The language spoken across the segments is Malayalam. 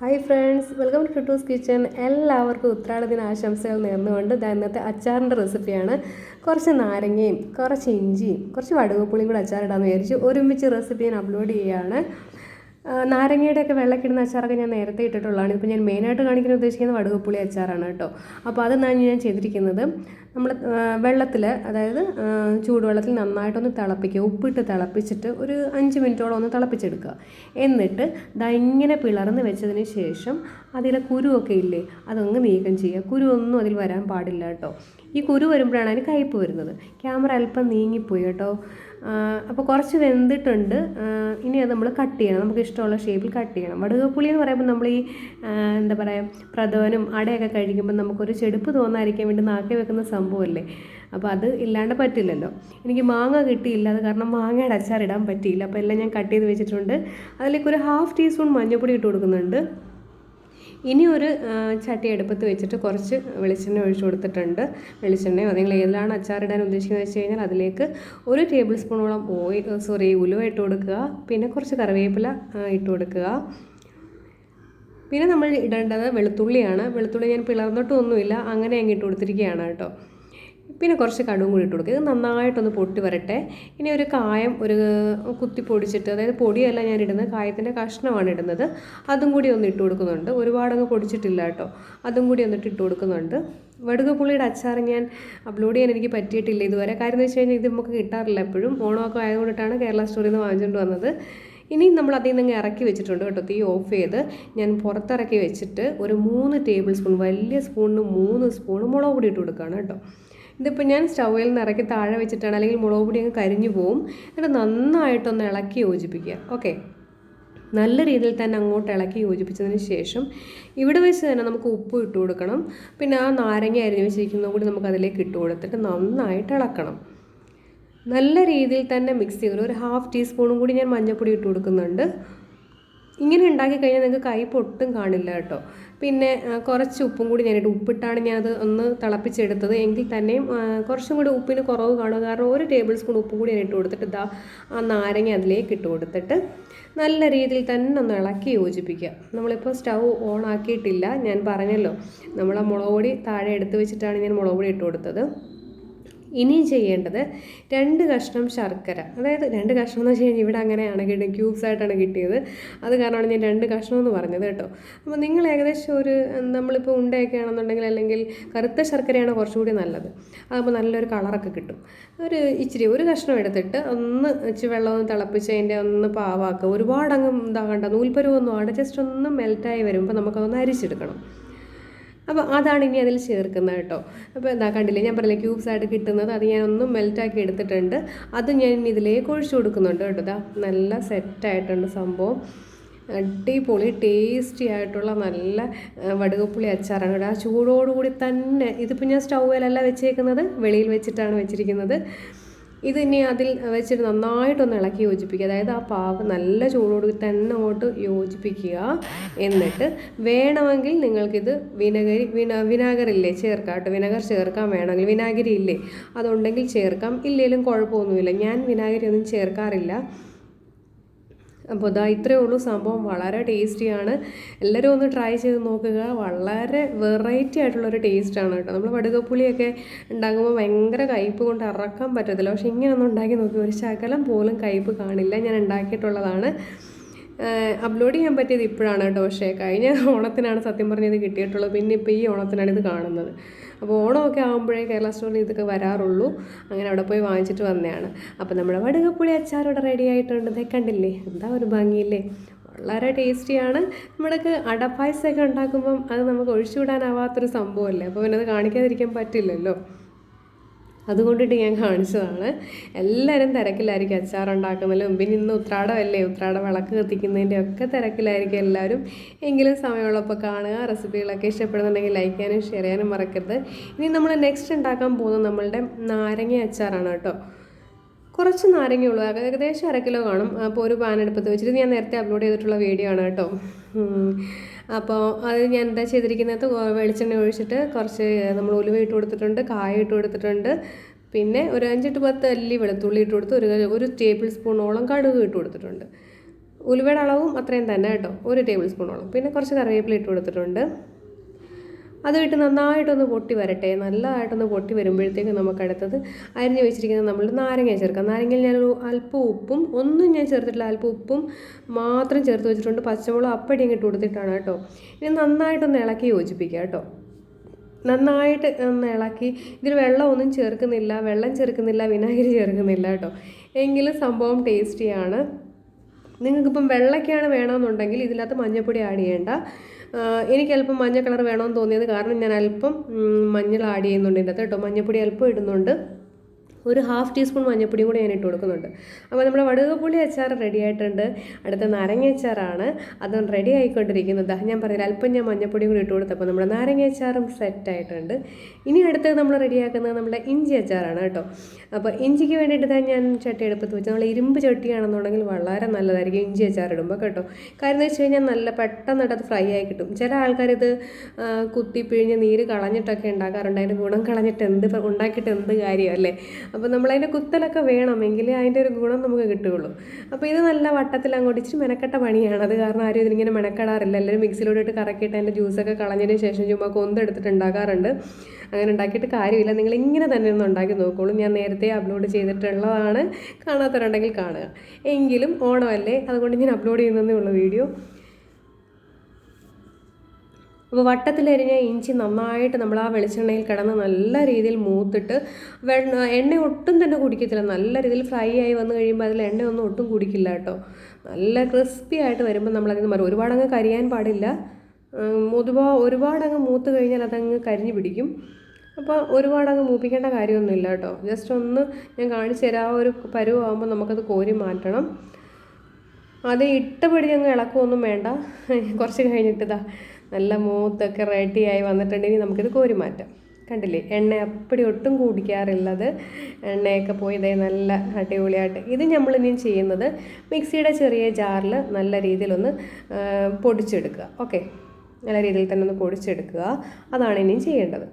ഹായ് ഫ്രണ്ട്സ് വെൽക്കം ടു ടൂസ് കിച്ചൺ എല്ലാവർക്കും ഉത്രാട ദിന ആശംസകൾ നേർന്നുകൊണ്ട് ഇന്നത്തെ അച്ചാറിന്റെ റെസിപ്പിയാണ്. കുറച്ച് നാരങ്ങയും കുറച്ച് ഇഞ്ചിയും കുറച്ച് വടുകപ്പുളിയും കൂടെ അച്ചാറിടാമെന്ന് വിചാരിച്ചു ഒരുമിച്ച് റെസിപ്പി ഞാൻ അപ്ലോഡ് ചെയ്യുകയാണ് ആ, നാരങ്ങയുടെയൊക്കെ വെള്ളക്കിടുന്ന അച്ചാറൊക്കെ ഞാൻ നേരത്തെ ഇട്ടിട്ടുള്ളതാണ്. ഇപ്പോൾ ഞാൻ മെയിനായിട്ട് കാണിക്കാൻ ഉദ്ദേശിക്കുന്നത് വടുകപ്പുളി അച്ചാറാണ് കേട്ടോ. അപ്പോൾ അതെന്നാണ് ഞാൻ ചെയ്തിരിക്കുന്നത്? നമ്മൾ വെള്ളത്തിൽ അതായത് ചൂടുവെള്ളത്തിൽ നന്നായിട്ടൊന്ന് തിളപ്പിക്കുക. ഉപ്പിട്ട് തിളപ്പിച്ചിട്ട് ഒരു അഞ്ച് മിനിറ്റോളം ഒന്ന് തിളപ്പിച്ചെടുക്കുക. എന്നിട്ട് ദാ ഇങ്ങനെ പിളർന്ന് വെച്ചതിന് ശേഷം അതിലെ കുരുവൊക്കെ ഇല്ലേ അതങ്ങ് നീക്കം ചെയ്യുക. കുരുവൊന്നും അതിൽ വരാൻ പാടില്ല കേട്ടോ. ഈ കുരു വരുമ്പോഴാണ് അതിന് കയ്പ്പ് വരുന്നത്. ക്യാമറ അല്പം നീങ്ങിപ്പോയി കേട്ടോ. അപ്പോൾ കുറച്ച് വെന്തിട്ടുണ്ട്. ഇനി അത് നമ്മൾ കട്ട് ചെയ്യണം. നമുക്ക് ഇഷ്ടമുള്ള ഷേപ്പിൽ കട്ട് ചെയ്യണം. വടുകപ്പുളി എന്ന് പറയുമ്പോൾ നമ്മൾ ഈ എന്താ പറയുക പ്രഥവനും അടയൊക്കെ കഴിക്കുമ്പോൾ നമുക്കൊരു ചെടുപ്പ് തോന്നാതിരിക്കാൻ വേണ്ടി നാക്കി വെക്കുന്ന സംഭവമല്ലേ അപ്പോൾ അത് ഇല്ലാണ്ട് പറ്റില്ലല്ലോ. എനിക്ക് മാങ്ങ കിട്ടിയില്ല. അത് കാരണം മാങ്ങയുടെ അച്ചാർ ഇടാൻ പറ്റിയില്ല. അപ്പോൾ എല്ലാം ഞാൻ കട്ട് ചെയ്ത് വെച്ചിട്ടുണ്ട്. അതിലേക്ക് ഒരു ഹാഫ് ടീസ്പൂൺ മഞ്ഞൾപ്പൊടി ഇട്ട് കൊടുക്കുന്നുണ്ട്. ഇനി ഒരു ചട്ടി എടുപ്പത്ത് വെച്ചിട്ട് കുറച്ച് വെളിച്ചെണ്ണ ഒഴിച്ചു കൊടുത്തിട്ടുണ്ട്. വെളിച്ചെണ്ണയോ നിങ്ങൾ ഏതിലാണ് അച്ചാറിടാൻ ഉദ്ദേശിക്കുന്നത് വെച്ച് കഴിഞ്ഞാൽ അതിലേക്ക് ഒരു ടേബിൾ സ്പൂണോളം ഓയിൽ സോറി ഉലുവ ഇട്ട് കൊടുക്കുക. പിന്നെ കുറച്ച് കറിവേപ്പില ഇട്ട് കൊടുക്കുക. പിന്നെ നമ്മൾ ഇടേണ്ടത് വെളുത്തുള്ളിയാണ്. വെളുത്തുള്ളി ഞാൻ പിളർന്നിട്ടൊന്നുമില്ല. അങ്ങനെ അങ്ങ് ഇട്ട് കൊടുത്തിരിക്കുകയാണ് കേട്ടോ. പിന്നെ കുറച്ച് കടുവും കൂടി ഇട്ട് കൊടുക്കുക. ഇത് നന്നായിട്ടൊന്ന് പൊട്ടി വരട്ടെ. ഇനി ഒരു കായം ഒരു കുത്തി പൊടിച്ചിട്ട് അതായത് പൊടിയല്ല ഞാൻ ഇടുന്നത് കായത്തിന്റെ കഷ്ണമാണ് ഇടുന്നത്. അതും കൂടി ഒന്ന് ഇട്ട് കൊടുക്കുന്നുണ്ട്. ഒരുപാടങ്ങ് പൊടിച്ചിട്ടില്ല കേട്ടോ. അതും കൂടി ഒന്നിട്ട് ഇട്ട് കൊടുക്കുന്നുണ്ട്. വടുകപ്പുള്ളിയുടെ അച്ചാർ ഞാൻ അപ്ലോഡ് ചെയ്യാൻ എനിക്ക് പറ്റിയിട്ടില്ല ഇതുവരെ. കാര്യം എന്ന് വെച്ച് കഴിഞ്ഞാൽ ഇത് നമുക്ക് കിട്ടാറില്ല എപ്പോഴും. ഓണമൊക്കെ ആയതുകൊണ്ടിട്ടാണ് കേരള സ്റ്റോറിൽ നിന്ന് വാങ്ങിച്ചുകൊണ്ട് വന്നത്. ഇനി നമ്മൾ അതിൽ നിന്ന് ഇറക്കി വെച്ചിട്ടുണ്ട് കേട്ടോ. തീ ഓഫ് ചെയ്ത് ഞാൻ പുറത്തിറക്കി വെച്ചിട്ട് ഒരു മൂന്ന് ടേബിൾ സ്പൂൺ വലിയ സ്പൂണിന് മൂന്ന് സ്പൂൺ മുളക് പൊടി ഇട്ട് കൊടുക്കുകയാണ് കേട്ടോ. ഇതിപ്പോൾ ഞാൻ സ്റ്റൗവിൽ നിന്ന് ഇറക്കി താഴെ വെച്ചിട്ടാണ് അല്ലെങ്കിൽ മുളക് പൊടി അങ്ങ് കരിഞ്ഞു പോവും. എന്നിട്ട് നന്നായിട്ടൊന്ന് ഇളക്കി യോജിപ്പിക്കുക. ഓക്കെ? നല്ല രീതിയിൽ തന്നെ അങ്ങോട്ട് ഇളക്കി യോജിപ്പിച്ചതിന് ശേഷം ഇവിടെ വെച്ച് തന്നെ നമുക്ക് ഉപ്പ് ഇട്ട് കൊടുക്കണം. പിന്നെ ആ നാരങ്ങ അരിഞ്ഞ് വെച്ചിരിക്കുന്നതും കൂടി നമുക്ക് അതിലേക്ക് ഇട്ട് കൊടുത്തിട്ട് നന്നായിട്ട് ഇളക്കണം. നല്ല രീതിയിൽ തന്നെ മിക്സ് ചെയ്യണം ഒരു ഹാഫ് ടീസ്പൂണും കൂടി ഞാൻ മഞ്ഞൾപ്പൊടി ഇട്ട് കൊടുക്കുന്നുണ്ട്. ഇങ്ങനെ ഉണ്ടാക്കി കഴിഞ്ഞാൽ നിങ്ങൾക്ക് കൈ പൊട്ടും കാണില്ല കേട്ടോ. പിന്നെ കുറച്ച് ഉപ്പും കൂടി ഞാനിട്ട് ഉപ്പിട്ടാണ് ഞാനത് ഒന്ന് തിളപ്പിച്ചെടുത്തത്. എങ്കിൽ തന്നെയും കുറച്ചും കൂടി ഉപ്പിന് കുറവ് കാണും. കാരണം ഒരു ടേബിൾ സ്പൂൺ ഉപ്പും കൂടി ഞാൻ ഇട്ട് കൊടുത്തിട്ട് ഇതാ ആ നാരങ്ങ അതിലേക്ക് ഇട്ട് കൊടുത്തിട്ട് നല്ല രീതിയിൽ തന്നെ ഒന്ന് ഇളക്കി യോജിപ്പിക്കുക. നമ്മളിപ്പോൾ സ്റ്റൗ ഓൺ ആക്കിയിട്ടില്ല. ഞാൻ പറഞ്ഞല്ലോ നമ്മൾ ആ മുളക് പൊടി താഴെ എടുത്ത് വെച്ചിട്ടാണ് ഞാൻ മുളക് പൊടി ഇട്ട് കൊടുത്തത്. ഇനി ചെയ്യേണ്ടത് രണ്ട് കഷ്ണം ശർക്കര. അതായത് രണ്ട് കഷ്ണം എന്ന് വെച്ച് കഴിഞ്ഞാൽ ഇവിടെ അങ്ങനെയാണ് കിട്ടിയത് ക്യൂബ്സ് ആയിട്ടാണ് കിട്ടിയത്. അത് കാരണമാണ് ഞാൻ രണ്ട് കഷ്ണം എന്ന് പറഞ്ഞത് കേട്ടോ. അപ്പോൾ നിങ്ങൾ ഏകദേശം ഒരു നമ്മളിപ്പോൾ ഉണ്ടയൊക്കെ ആണെന്നുണ്ടെങ്കിൽ അല്ലെങ്കിൽ കറുത്ത ശർക്കരയാണ് കുറച്ചുകൂടി നല്ലത്. അതാകുമ്പോൾ നല്ലൊരു കളറൊക്കെ കിട്ടും. ഒരു ഇച്ചിരി ഒരു കഷ്ണം എടുത്തിട്ട് ഒന്ന് ഇച്ചിരി വെള്ളം ഒന്ന് തിളപ്പിച്ച് അതിന്റെ ഒന്ന് പാവാക്കുക ഒരുപാട് അങ്ങ് ഇതാകണ്ട നൂൽപ്പരുവൊന്നും ആടെ ജസ്റ്റ് ഒന്ന് മെൽറ്റായി വരുമ്പോൾ നമുക്കതൊന്ന് അരിച്ചെടുക്കണം. അപ്പോൾ അതാണ് ഇനി അതിൽ ചേർക്കുന്നത് കേട്ടോ. അപ്പോൾ എന്താ കണ്ടില്ലേ ഞാൻ പറഞ്ഞില്ലേ ക്യൂബ്സ് ആയിട്ട് കിട്ടുന്നത് അത് ഞാൻ ഒന്ന് മെൽറ്റാക്കി എടുത്തിട്ടുണ്ട്. അത് ഞാൻ ഇനി ഇതിലേക്ക് ഒഴിച്ചു കൊടുക്കുന്നുണ്ട് കേട്ടോ. ഇതാ നല്ല സെറ്റായിട്ടുണ്ട് സംഭവം. അടിപൊളി ടേസ്റ്റി ആയിട്ടുള്ള നല്ല വടുകപ്പുളി അച്ചാറാണ് ഇവിടെ ആ ചൂടോടുകൂടി തന്നെ ഇതിപ്പോൾ ഞാൻ സ്റ്റൗവിലല്ല വെച്ചേക്കുന്നത് വെളിയിൽ വെച്ചിട്ടാണ് വെച്ചിരിക്കുന്നത്. ഇത് ഇനി അതിൽ വെച്ചിട്ട് നന്നായിട്ടൊന്ന് ഇളക്കി യോജിപ്പിക്കുക. അതായത് ആ പാവ് നല്ല ചൂടോട് തന്നെ അങ്ങോട്ട് യോജിപ്പിക്കുക. എന്നിട്ട് വേണമെങ്കിൽ നിങ്ങൾക്കിത് വിനഗരി വിന വിനാഗറില്ലേ ചേർക്കാം കേട്ടോ. വിനാഗർ ചേർക്കാൻ വേണമെങ്കിൽ വിനാഗിരി ഇല്ലേ? അതുണ്ടെങ്കിൽ ചേർക്കാം. ഇല്ലെങ്കിലും കുഴപ്പമൊന്നുമില്ല. ഞാൻ വിനാഗിരി ഒന്നും ചേർക്കാറില്ല. അപ്പോൾ ഇതാ ഇത്രയേ ഉള്ളൂ. സംഭവം വളരെ ടേസ്റ്റിയാണ് എല്ലാവരും ഒന്ന് ട്രൈ ചെയ്ത് നോക്കുക. വളരെ വെറൈറ്റി ആയിട്ടുള്ളൊരു ടേസ്റ്റാണ് കേട്ടോ. നമ്മൾ വടുകപ്പുളിയൊക്കെ ഉണ്ടാക്കുമ്പോൾ ഭയങ്കര കയ്പ് കൊണ്ട് ഇറക്കാൻ പറ്റത്തില്ല. പക്ഷേ ഒന്ന് ഉണ്ടാക്കി നോക്കി. ഒരു ശകലം പോലും കയ്പ് കാണില്ല. ഞാൻ ഉണ്ടാക്കിയിട്ടുള്ളതാണ്. അപ്ലോഡ് ചെയ്യാൻ പറ്റിയത് ഇപ്പോഴാണ് കേട്ടോ. പക്ഷേ കഴിഞ്ഞ ഓണത്തിനാണ് സത്യം പറഞ്ഞത് കിട്ടിയിട്ടുള്ളത്. പിന്നെ ഇപ്പോൾ ഈ ഓണത്തിനാണ് ഇത് കാണുന്നത്. അപ്പോൾ ഓണമൊക്കെ ആകുമ്പോഴേ കേരള സ്റ്റോറിൽ ഇതൊക്കെ വരാറുള്ളൂ. അങ്ങനെ അവിടെ പോയി വാങ്ങിച്ചിട്ട് വന്നതാണ്. അപ്പോൾ നമ്മുടെ വടുകപ്പുളി അച്ചാർ ഇവിടെ റെഡി ആയിട്ടുണ്ട്. കണ്ടില്ലേ? എന്താ ഒരു ഭംഗിയില്ലേ? വളരെ ടേസ്റ്റിയാണ്. നമ്മൾക്ക് അടപ്പായസമൊക്കെ ഉണ്ടാക്കുമ്പം അത് നമുക്ക് ഒഴിച്ചുവിടാനാവാത്തൊരു സംഭവമല്ലേ? അപ്പോൾ പിന്നെ അത് കാണിക്കാതിരിക്കാൻ പറ്റില്ലല്ലോ. അതുകൊണ്ടിട്ട് ഞാൻ കാണിച്ചതാണ്. എല്ലാവരും തിരക്കിലായിരിക്കും. അച്ചാർ ഉണ്ടാക്കുന്നതിലും പിന്നെ ഇന്ന് ഉത്രാടമല്ലേ? ഉത്രാട വിളക്ക് കത്തിക്കുന്നതിന്റെ ഒക്കെ തിരക്കിലായിരിക്കും എല്ലാവരും. എങ്കിലും സമയമുള്ളപ്പോൾ കാണുക. റെസിപ്പികളൊക്കെ ഇഷ്ടപ്പെടുന്നുണ്ടെങ്കിൽ ലൈക്ക് ചെയ്യാനും ഷെയർ ചെയ്യാനും മറക്കരുത്. ഇനി നമ്മൾ നെക്സ്റ്റ് ഉണ്ടാക്കാൻ പോകുന്നത് നമ്മളുടെ നാരങ്ങ അച്ചാറാണ് കേട്ടോ. കുറച്ച് നാരങ്ങയുള്ളൂ ഏകദേശം അര കിലോ കാണും. അപ്പോൾ ഒരു പാൻ എടുപ്പത്ത് വെച്ചിട്ട് ഞാൻ നേരത്തെ അപ്ലോഡ് ചെയ്തിട്ടുള്ള വീഡിയോ ആണ് കേട്ടോ. അപ്പോൾ അത് ഞാൻ എന്താ ചെയ്തിരിക്കുന്നത് വെളിച്ചെണ്ണ ഒഴിച്ചിട്ട് കുറച്ച് നമ്മൾ ഉലുവ ഇട്ട് കൊടുത്തിട്ടുണ്ട് കായ ഇട്ട് കൊടുത്തിട്ടുണ്ട്. പിന്നെ ഒരു അഞ്ചെട്ട് പത്ത് അല്ലി വെളുത്തുള്ളി ഇട്ട് കൊടുത്ത് ഒരു ഒരു ടേബിൾ സ്പൂണോളം കടുക് ഇട്ട് കൊടുത്തിട്ടുണ്ട്. ഉലുവയുടെ അളവും അത്രയും തന്നെ കേട്ടോ ഒരു ടേബിൾ സ്പൂണോളം പിന്നെ കുറച്ച് കറിവേപ്പില ഇട്ട് കൊടുത്തിട്ടുണ്ട്. അത് വിട്ട് നന്നായിട്ടൊന്ന് പൊട്ടി വരട്ടെ. നല്ലതായിട്ടൊന്ന് പൊട്ടി വരുമ്പോഴത്തേക്ക് നമുക്ക് അടുത്തത് അരിഞ്ഞ് വെച്ചിരിക്കുന്ന നമ്മൾ നാരങ്ങ ചേർക്കാം. നാരങ്ങയിൽ ഞാനൊരു അല്പം ഉപ്പും ഒന്നും ഞാൻ ചേർത്തിട്ടില്ല അല്പം ഉപ്പും മാത്രം ചേർത്ത് വെച്ചിട്ടുണ്ട്. പച്ചമുളക് അപ്പടി അങ്ങ് ഇട്ട് കൊടുത്തിട്ടാണ് കേട്ടോ. ഇനി നന്നായിട്ടൊന്ന് ഇളക്കി യോജിപ്പിക്കുക കേട്ടോ. നന്നായിട്ട് ഒന്ന് ഇളക്കി. ഇതിൽ വെള്ളമൊന്നും ചേർക്കുന്നില്ല. വെള്ളം ചേർക്കുന്നില്ല വിനാഗിരി ചേർക്കുന്നില്ല കേട്ടോ. എങ്കിലും സംഭവം ടേസ്റ്റിയാണ്. നിങ്ങൾക്കിപ്പം വെള്ളയ്ക്കാണ് വേണമെന്നുണ്ടെങ്കിൽ ഇതിനകത്ത് മഞ്ഞൾപ്പൊടി ആഡ് ചെയ്യേണ്ട. എനിക്ക് അല്പം മഞ്ഞ കളർ വേണമെന്ന് തോന്നിയത് കാരണം ഞാൻ അല്പം മഞ്ഞൾ ആഡ് ചെയ്യുന്നുണ്ട് ഇതിനകത്ത് കേട്ടോ. മഞ്ഞൾപ്പൊടി അല്പം ഇടുന്നുണ്ട്. ഒരു ഹാഫ് ടീസ്പൂൺ മഞ്ഞൾപ്പൊടിയും കൂടി ഞാൻ ഇട്ട് കൊടുക്കുന്നുണ്ട്. അപ്പോൾ നമ്മുടെ വടുകപ്പുളി അച്ചാർ റെഡി ആയിട്ടുണ്ട്. അടുത്ത നാരങ്ങ അച്ചാറാണ്. അത് റെഡി ആയിക്കൊണ്ടിരിക്കുന്നത്. ഞാൻ പറഞ്ഞില്ല അല്പം ഞാൻ മഞ്ഞൾപ്പൊടി കൂടി ഇട്ട് കൊടുത്തപ്പോൾ നമ്മുടെ നാരങ്ങ അച്ചാറും സെറ്റ് ആയിട്ടുണ്ട്. ഇനി അടുത്തത് നമ്മൾ റെഡിയാക്കുന്നത് നമ്മുടെ ഇഞ്ചി അച്ചാറാണ് കേട്ടോ. അപ്പോൾ ഇഞ്ചിക്ക് വേണ്ടിയിട്ട് തന്നെ ഞാൻ ചട്ടി എടുപ്പത്ത് വെച്ച് നമ്മൾ ഇരുമ്പ് ചട്ടിയാണെന്നുണ്ടെങ്കിൽ വളരെ നല്ലതായിരിക്കും ഇഞ്ചി അച്ചാർ ഇടുമ്പോൾ കേട്ടോ. കാര്യം എന്ന് വെച്ച് കഴിഞ്ഞാൽ നല്ല പെട്ടെന്നിട്ട് അത് ഫ്രൈ ആയി കിട്ടും. ചില ആൾക്കാരിത് കുത്തി പിഴിഞ്ഞ് നീര് കളഞ്ഞിട്ടൊക്കെ ഉണ്ടാക്കാറുണ്ട്. അതിന്റെ ഗുണം കളഞ്ഞിട്ട് എന്ത് ഉണ്ടാക്കിയിട്ട് എന്ത് കാര്യം അല്ലേ? അപ്പോൾ നമ്മളതിന്റെ കുത്തലൊക്കെ വേണമെങ്കിൽ അതിന്റെ ഒരു ഗുണം നമുക്ക് കിട്ടുകയുള്ളൂ. അപ്പോൾ ഇത് നല്ല വട്ടത്തിൽ അങ്ങോട്ട് ഇച്ചിരി മെനക്കെട്ട പണിയാണ്. അത് കാരണം ആരും ഇതിനിങ്ങനെ മെനക്കെടാറില്ല. എല്ലാവരും മിക്സിയിലോട്ട് ഇട്ട് കറക്കിയിട്ട് അതിന്റെ ജ്യൂസൊക്കെ കളഞ്ഞതിന് ശേഷം ചുമ്മാ കൊന്തെടുത്തിട്ട് ഉണ്ടാക്കാറുണ്ട്. അങ്ങനെ ഉണ്ടാക്കിയിട്ട് കാര്യമില്ല. നിങ്ങൾ ഇങ്ങനെ തന്നെ ഒന്ന് ഉണ്ടാക്കി നോക്കുകയുള്ളൂ ഞാൻ നേരത്തെ അപ്ലോഡ് ചെയ്തിട്ടുള്ളതാണ്. കാണാത്തവരുണ്ടെങ്കിൽ കാണുക. എങ്കിലും ഓണമല്ലേ? അതുകൊണ്ട് ഞാൻ അപ്ലോഡ് ചെയ്യുന്നതേ ഉള്ളൂ വീഡിയോ. അപ്പോൾ വട്ടത്തിലരിഞ്ഞ ഇഞ്ചി നന്നായിട്ട് നമ്മൾ ആ വെളിച്ചെണ്ണയിൽ കിടന്ന് നല്ല രീതിയിൽ മൂത്തിട്ട് വെണ്ണ എണ്ണ ഒട്ടും തന്നെ കുടിക്കത്തില്ല. നല്ല രീതിയിൽ ഫ്രൈ ആയി വന്നു കഴിയുമ്പോൾ അതിൽ എണ്ണ ഒന്നും ഒട്ടും കുടിക്കില്ല കേട്ടോ. നല്ല ക്രിസ്പി ആയിട്ട് വരുമ്പോൾ നമ്മളതിന് മാറും ഒരുപാടങ്ങ് കരിയാൻ പാടില്ല. ഒരുപാ ഒരുപാടങ്ങ് മൂത്ത് കഴിഞ്ഞാൽ അതങ്ങ് കരിഞ്ഞു പിടിക്കും. അപ്പോൾ ഒരുപാടങ്ങ് മൂപ്പിക്കേണ്ട കാര്യമൊന്നുമില്ല കേട്ടോ. ജസ്റ്റ് ഒന്ന് ഞാൻ കാണിച്ചു തരാം. ഒരു പരുവാകുമ്പോൾ നമുക്കത് കോരി മാറ്റണം. അത് ഇട്ടപടി അങ്ങ് ഇളക്കമൊന്നും വേണ്ട. കുറച്ച് കഴിഞ്ഞിട്ട് ഇതാ. നല്ല മൂത്തൊക്കെ റെഡിയായി വന്നിട്ടുണ്ടെങ്കിൽ നമുക്കിത് കോരി മാറ്റാം കണ്ടില്ലേ? എണ്ണ അപ്പടി ഒട്ടും കൂടിക്കാറില്ലത് എണ്ണയൊക്കെ പോയി ഇതേ നല്ല അടിപൊളിയായിട്ട്. ഇത് നമ്മൾ ഇനി ചെയ്യുന്നത് മിക്സിയുടെ ചെറിയ ജാറിൽ നല്ല രീതിയിലൊന്ന് പൊടിച്ചെടുക്കുക. ഓക്കെ? നല്ല രീതിയിൽ തന്നെ ഒന്ന് പൊടിച്ചെടുക്കുക. അതാണ് ഇനിയും ചെയ്യേണ്ടത്.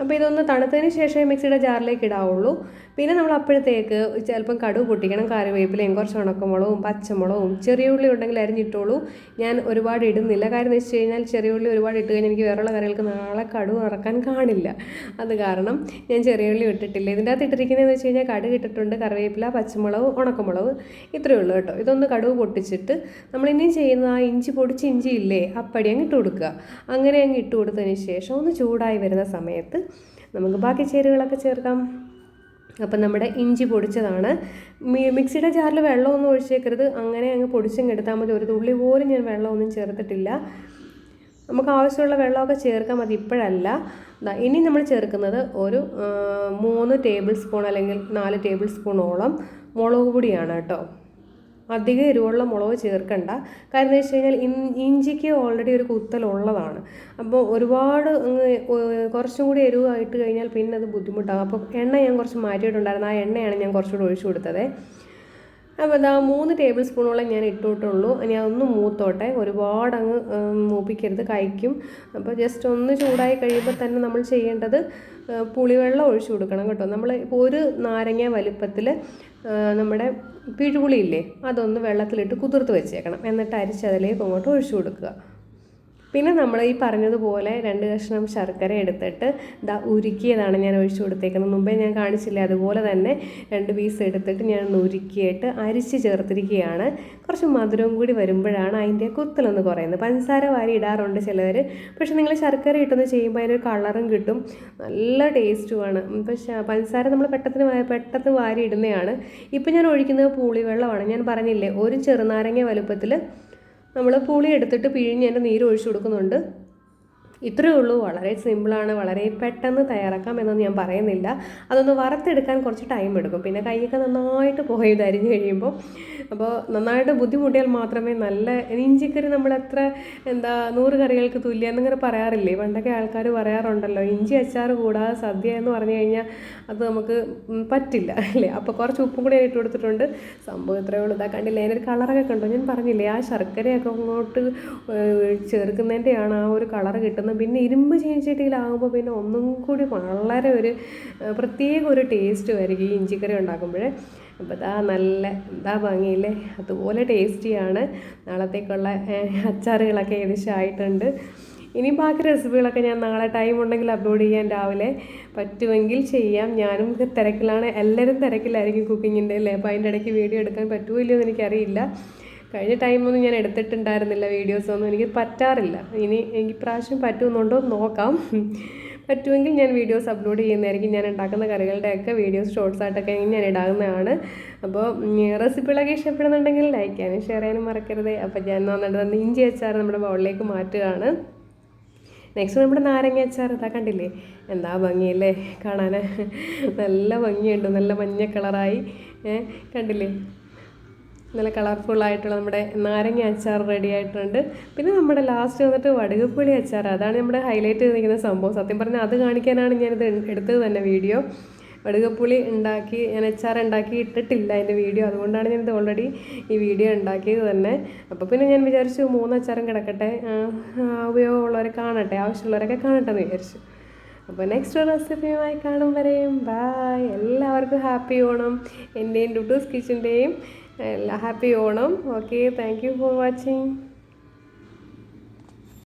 അപ്പോൾ ഇതൊന്ന് തണുത്തതിന് ശേഷമേ മിക്സിയുടെ ജാറിലേക്ക് ഇടാവുള്ളൂ. പിന്നെ നമ്മൾ അപ്പോഴത്തേക്ക് ചിലപ്പം കടുവ് പൊട്ടിക്കണം കറിവേപ്പിലയും കുറച്ച് ഉണക്കമുളകും പച്ചമുളകും ചെറിയ ഉള്ളി ഉണ്ടെങ്കിൽ അരിഞ്ഞിട്ടോളൂ. ഞാൻ ഒരുപാട് ഇടുന്നില്ല. കാര്യം എന്ന് വെച്ച് കഴിഞ്ഞാൽ ചെറിയ ഉള്ളി ഒരുപാട് ഇട്ട് കഴിഞ്ഞാൽ എനിക്ക് വേറെയുള്ള കറികൾക്ക് നാളെ കടുവ് ഇറക്കാൻ കാണില്ല. അത് കാരണം ഞാൻ ചെറിയ ഉള്ളി ഇട്ടിട്ടില്ല. ഇതിന്റെ അകത്ത് ഇട്ടിരിക്കുന്നതെന്ന് വെച്ച് കഴിഞ്ഞാൽ കടുക് ഇട്ടിട്ടുണ്ട് കറിവേപ്പില പച്ചമുളക് ഉണക്കമുളക് ഇത്രയേ ഉള്ളൂ കേട്ടോ. ഇതൊന്ന് കടുവ് പൊട്ടിച്ചിട്ട് നമ്മൾ ഇനിയും ചെയ്യുന്ന ആ ഇഞ്ചി പൊടിച്ച് ഇഞ്ചി ഇല്ലേ അപ്പടി അങ്ങ് ഇട്ട് കൊടുക്കുക. അങ്ങനെ അങ്ങ് ഇട്ട് കൊടുത്തതിന് ശേഷം ഒന്ന് ചൂടായി വരുന്ന സമയത്ത് നമുക്ക് ബാക്കി ചേരുവകളൊക്കെ ചേർക്കാം. അപ്പം നമ്മുടെ ഇഞ്ചി പൊടിച്ചതാണ്. മിക്സിയുടെ ജാറിൽ വെള്ളമൊന്നും ഒഴിച്ചേക്കരുത്. അങ്ങനെ അങ്ങ് പൊടിച്ചങ്ങ് എടുത്താൽ മതി. ഒരു തുള്ളി പോലും ഞാൻ വെള്ളമൊന്നും ചേർത്തിട്ടില്ല. നമുക്ക് ആവശ്യമുള്ള വെള്ളമൊക്കെ ചേർക്കാൻ മതി. ഇപ്പോഴല്ല. ഇനി നമ്മൾ ചേർക്കുന്നത് ഒരു മൂന്ന് ടേബിൾ സ്പൂൺ അല്ലെങ്കിൽ നാല് ടേബിൾ സ്പൂണോളം മുളക് പൊടിയാണ് കേട്ടോ. അധികം എരിവുള്ള മുളക് ചേർക്കണ്ട. കാരണം എന്ന് വെച്ച് കഴിഞ്ഞാൽ ഇഞ്ചിക്ക് ഓൾറെഡി ഒരു കുത്തലുള്ളതാണ്. അപ്പോൾ ഒരുപാട് കുറച്ചും കൂടി എരിവായിട്ട് കഴിഞ്ഞാൽ പിന്നെ അത് ബുദ്ധിമുട്ടാകും അപ്പോൾ എണ്ണ ഞാൻ കുറച്ച് മാറ്റിയിട്ടുണ്ടായിരുന്നു. ആ എണ്ണയാണ് ഞാൻ കുറച്ചുകൂടി ഒഴിച്ചു കൊടുത്തത്. അപ്പോൾ ഇതാ മൂന്ന് ടേബിൾ സ്പൂണോളം ഞാൻ ഇട്ടിട്ടുള്ളൂ ഇനി അതൊന്ന് മൂത്തോട്ടെ. ഒരുപാട് അങ്ങ് മൂപ്പിക്കരുത്. കഴിക്കും. അപ്പോൾ ജസ്റ്റ് ഒന്ന് ചൂടായി കഴിയുമ്പോൾ തന്നെ നമ്മൾ ചെയ്യേണ്ടത് പുളിവെള്ളം ഒഴിച്ചു കൊടുക്കണം കേട്ടോ. നമ്മൾ ഇപ്പോൾ ഒരു നാരങ്ങ വലിപ്പത്തിൽ നമ്മുടെ പിഴുപുളിയില്ലേ അതൊന്ന് വെള്ളത്തിലിട്ട് കുതിർത്ത് വെച്ചേക്കണം. എന്നിട്ട് അരിച്ചതിലേക്ക് അങ്ങോട്ട് ഒഴിച്ചു കൊടുക്കുക. പിന്നെ നമ്മൾ ഈ പറഞ്ഞതുപോലെ രണ്ട് കഷ്ണം ശർക്കര എടുത്തിട്ട് ദാ ഉരുക്കിയതാണ് ഞാൻ ഒഴിച്ചു കൊടുത്തേക്കുന്നത്. മുമ്പേ ഞാൻ കാണിച്ചില്ല അതുപോലെ തന്നെ രണ്ട് പീസ് എടുത്തിട്ട് ഞാൻ ഉരുക്കിയിട്ട് അരിച്ച് ചേർത്തിരിക്കുകയാണ്. കുറച്ച് മധുരവും കൂടി വരുമ്പോഴാണ് അതിന്റെ കുത്തലൊന്ന് കുറയുന്നത്. പഞ്ചസാര വാരി ഇടാറുണ്ട് ചിലവർ പക്ഷെ നിങ്ങൾ ശർക്കര ഇട്ടൊന്ന് ചെയ്യുമ്പോൾ അതിനൊരു കളറും കിട്ടും. നല്ല ടേസ്റ്റുമാണ് പക്ഷേ പഞ്ചസാര നമ്മൾ പെട്ടെന്ന് പെട്ടെന്ന് വാരി ഇടുന്നതാണ്. ഇപ്പം ഞാൻ ഒഴിക്കുന്നത് പുളിവെള്ളമാണ്. ഞാൻ പറഞ്ഞില്ലേ ഒരു ചെറുനാരങ്ങ വലുപ്പത്തിൽ നമ്മൾ പുളി എടുത്തിട്ട് പിഴിഞ്ഞ് അതിന്റെ നീര് ഒഴിച്ചു കൊടുക്കുന്നുണ്ട്. ഇത്രയേ ഉള്ളൂ. വളരെ സിമ്പിളാണ് വളരെ പെട്ടെന്ന് തയ്യാറാക്കാം എന്നൊന്നും ഞാൻ പറയുന്നില്ല. അതൊന്ന് വറുത്തെടുക്കാൻ കുറച്ച് ടൈം എടുക്കും. പിന്നെ കൈയൊക്കെ നന്നായിട്ട് പോയി ഇത് കഴിയുമ്പോൾ അപ്പോൾ നന്നായിട്ട് ബുദ്ധിമുട്ടിയാൽ മാത്രമേ നല്ല ഇഞ്ചിക്കറി നമ്മൾ എത്ര എന്താ നൂറ് കറികൾക്ക് തുല്യം എന്നിങ്ങനെ പറയാറില്ലേ? പണ്ടൊക്കെ ആൾക്കാർ പറയാറുണ്ടല്ലോ ഇഞ്ചി അച്ചാർ കൂടാതെ സദ്യ എന്ന് പറഞ്ഞു കഴിഞ്ഞാൽ അത് നമുക്ക് പറ്റില്ല അല്ലേ? അപ്പോൾ കുറച്ച് ഉപ്പും കൂടി ഇട്ട് കൊടുത്തിട്ടുണ്ട്. സംഭവം ഇത്രയേ ഉള്ളൂ. ഇതാ കണ്ടില്ലേ അതിനൊരു കളറൊക്കെ കണ്ടോ? ഞാൻ പറഞ്ഞില്ലേ ആ ശർക്കരയൊക്കെ അങ്ങോട്ട് ചേർക്കുന്നതിന്റെയാണ് ആ ഒരു കളർ കിട്ടുന്നത് പിന്നെ ഇരുമ്പ് ചീനിച്ചട്ടിയിലാകുമ്പോൾ പിന്നെ ഒന്നും കൂടി വളരെ ഒരു പ്രത്യേക ഒരു ടേസ്റ്റ് ആയിരിക്കും ഈ ഇഞ്ചിക്കറി ഉണ്ടാക്കുമ്പോൾ അപ്പോൾ ഇതാ നല്ല എന്താ ഭംഗിയില്ലേ? അതുപോലെ ടേസ്റ്റിയാണ് നാളത്തേക്കുള്ള അച്ചാറുകളൊക്കെ ഏകദേശം ആയിട്ടുണ്ട്. ഇനി ബാക്കി റെസിപ്പികളൊക്കെ ഞാൻ നാളെ ടൈം ഉണ്ടെങ്കിൽ അപ്ലോഡ് ചെയ്യാൻ രാവിലെ പറ്റുമെങ്കിൽ ചെയ്യാം. ഞാനും തിരക്കിലാണ്. എല്ലാവരും തിരക്കിലായിരിക്കും കുക്കിങ്ങിന്റെ അല്ലേ? അപ്പോൾ അതിന്റെ ഇടയ്ക്ക് വീഡിയോ എടുക്കാൻ പറ്റുമോ ഇല്ലയോ എന്ന് എനിക്കറിയില്ല. കഴിഞ്ഞ ടൈമൊന്നും ഞാൻ എടുത്തിട്ടുണ്ടായിരുന്നില്ല വീഡിയോസൊന്നും എനിക്ക് പറ്റാറില്ല. ഇനി എനിക്ക് പ്രാവശ്യം പറ്റുന്നുണ്ടോ എന്ന് നോക്കാം. പറ്റുമെങ്കിൽ ഞാൻ വീഡിയോസ് അപ്ലോഡ് ചെയ്യുന്നതായിരിക്കും. ഞാൻ ഉണ്ടാക്കുന്ന കറികളുടെയൊക്കെ വീഡിയോസ് ഷോർട്സ് ആയിട്ടൊക്കെ ഞാൻ ഇടാവുന്നതാണ്. അപ്പോൾ റെസിപ്പികളൊക്കെ ഇഷ്ടപ്പെടുന്നുണ്ടെങ്കിൽ ലൈക്ക് ചെയ്യാനും ഷെയർ ചെയ്യാനും മറക്കരുത്. അപ്പോൾ ഞാൻ വന്നിട്ട് ഇഞ്ചി അച്ചാർ നമ്മുടെ ബൗളിലേക്ക് മാറ്റുകയാണ്. നെക്സ്റ്റ് നമ്മുടെ നാരങ്ങ അച്ചാർ. ഇതാ കണ്ടില്ലേ? എന്താ ഭംഗിയല്ലേ? കാണാൻ നല്ല ഭംഗിയുണ്ട്. നല്ല മഞ്ഞ കളറായി കണ്ടില്ലേ? നല്ല കളർഫുൾ ആയിട്ടുള്ള നമ്മുടെ നാരങ്ങ അച്ചാർ റെഡി ആയിട്ടുണ്ട്. പിന്നെ നമ്മുടെ ലാസ്റ്റ് വന്നിട്ട് വടുകപ്പുളി അച്ചാർ. അതാണ് നമ്മുടെ ഹൈലൈറ്റ് ചെയ്തിരിക്കുന്ന സംഭവം. സത്യം പറഞ്ഞാൽ അത് കാണിക്കാനാണ് ഞാനിത് എടുത്തത് തന്നെ വീഡിയോ. വടുകപ്പുളി ഉണ്ടാക്കി ഞാൻ അച്ചാർ ഉണ്ടാക്കി ഇട്ടിട്ടില്ല എന്റെ വീഡിയോ. അതുകൊണ്ടാണ് ഞാനിത് ഓൾറെഡി ഈ വീഡിയോ ഉണ്ടാക്കിയത് തന്നെ. അപ്പോൾ പിന്നെ ഞാൻ വിചാരിച്ചു മൂന്ന് അച്ചാറും കിടക്കട്ടെ. ഉപയോഗമുള്ളവരെ കാണട്ടെ ആവശ്യമുള്ളവരൊക്കെ കാണട്ടെ എന്ന് വിചാരിച്ചു. അപ്പോൾ നെക്സ്റ്റ് ഒരു റെസിപ്പിയുമായി കാണും വരെയും. ബായ് എല്ലാവർക്കും ഹാപ്പി ഓണം. എന്റെയും ഡുഡൂസ് കിച്ചന്റെയും എല്ലാ happy Onam. Okay thank you for watching